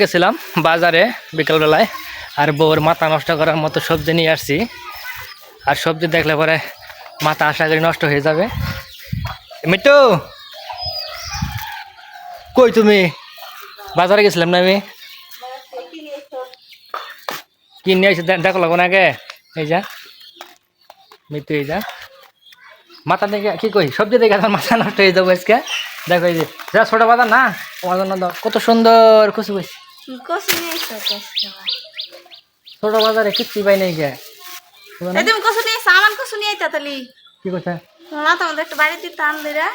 গেছিলাম বাজারে বিকালবেলায়, আর বউর মাথা নষ্ট করার মতো সবজি নিয়ে আসছি। আর সবজি দেখলে পরে মাথা আশা করি নষ্ট হয়ে যাবে। মিট্টু, কই তুমি? বাজারে গেছিলাম না আমি? কি নিয়ে আসছি? দেখো লাগো না আগে। এই যা। মিট্টু, এই যা। মাথা দেখে কি কই? সবজি দেখে আমার মাথা নষ্ট হয়ে যাব আজকে। দেখো এই যে যা ছোট বাজার না তোমার জন্য দাও। কত সুন্দর কুচি নিয়ে ছোট বাজারে কিচ্ছু পাই নাই গে। তুমি কচু নিয়ে আমার কচু নিয়ে আইতা তালি কি কথা না তোমাদের একটু বাড়িতে টান দিরা।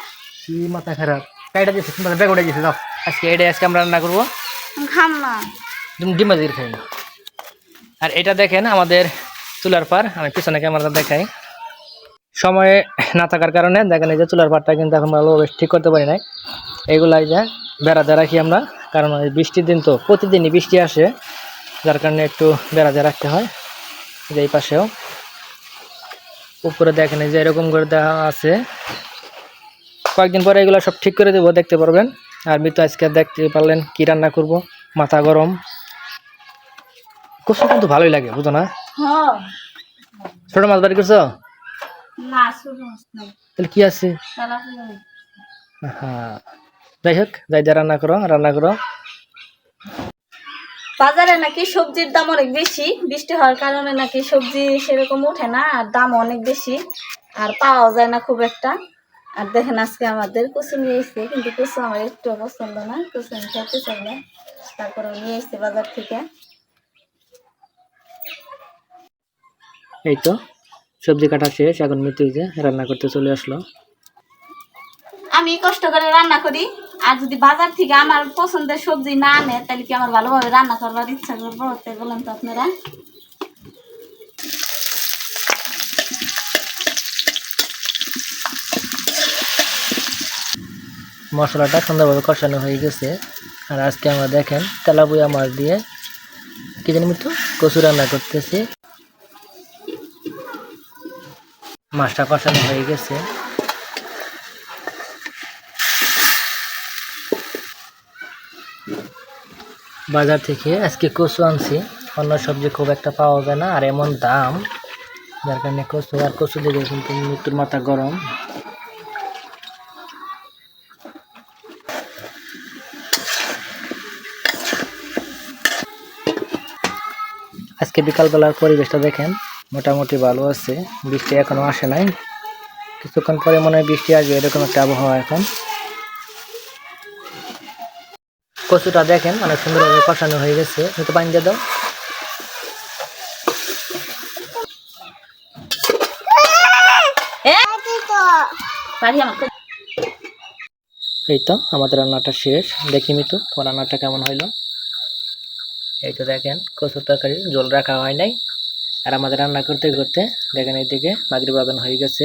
কি মাথা খারাপ। কাইটা দিয়েছে তোমার ব্যাগ উঠে গেছে দাও আজকে এটা আজকে আমরা রান্না করব। খাম না। তুমি ডিম দিয়ে খাই না। আর এটা দেখেন আমাদের চুলার পার আমি পিছনে ক্যামেরাটা দেখাই। সময়ে না থাকার কারণে দেখেন এই যে চুলার পাড়টা কিন্তু এখন ভালোভাবে ঠিক করতে পারি নাই। এইগুলাই যে বেড়াতে রাখি আমরা কারণ ওই বৃষ্টির দিন তো প্রতিদিনই বৃষ্টি আসে যার কারণে একটু বেড়াতে রাখতে হয় যে এই পাশেও। উপরে দেখেন যে এরকম করে দেওয়া আছে। কয়েকদিন পরে এগুলো সব ঠিক করে দেবো দেখতে পারবেন। আর মিতু আজকে দেখতে পারলেন কি রান্না করব মাথা গরম। কষু কিন্তু ভালোই লাগে বুঝো না? হ্যাঁ। ছোট মাছ বাড়ি করছ? না শুরু নাই। তাহলে কি আছে? হ্যাঁ যাই হোক যাই যা রান্না করো রান্না করো। বাজারে নাকি সবজির দাম অনেক বেশি বৃষ্টি হওয়ার কারণে নাকি সবজি সেরকম ওঠে না আর দাম অনেক বেশি আর পাওয়া যায় না খুব একটা। আর দেখেন আজকে আমাদের কচু নিয়ে এসছে কিন্তু কচু আমার একটু পছন্দ না কচু আমি খেতে চাই না তারপরে নিয়ে এসছে বাজার থেকে। এই তো। সবজি কাটা শেষ এখন যে রান্না করতে চলে আসলো। আমি কষ্ট করে রান্না করি আর যদি বাজার থেকে আমার পছন্দের সবজি না আনে তাহলে কি আমার ভালোভাবে রান্না করবার ইচ্ছা করব? তাই বলেন তো আপনারা। মশলাটা সুন্দরভাবে কষানো হয়ে গেছে। আর আজকে আমরা দেখেন তেলাপুয়া মাছ দিয়ে কি জানি মিতু কচু রান্না করতেছি। মাছটা কষানো হয়ে গেছে। বাজার থেকে আজকে কচু আনছি। অন্য সবজি খুব একটা পাওয়া যায় না, আর এমন দাম, যার কারণে কচু আর কচু দেখে কিন্তু মৃত্যুর মাথা গরম। আজকে বিকালবেলার পরিবেশটা দেখেন। মোটামুটি ভালো আছে। বৃষ্টি এখনও আসে নাই। কিছুক্ষণ পরে মনে হয় বৃষ্টি আসবে এরকম একটা আবহাওয়া এখন। কচুটা দেখেন অনেক সুন্দরভাবে কষানো হয়ে গেছে। একটু পানি দিয়ে দাও। এই তো আমাদের রান্নাটা শেষ। দেখি মিতু তোমার রান্নাটা কেমন হইল? এই তো দেখেন কচুর তরকারি জল রাখা হয় নাই। আর আমাদের রান্না করতে করতে দেখেন এইদিকে মাগরিব আদান হয়ে গেছে।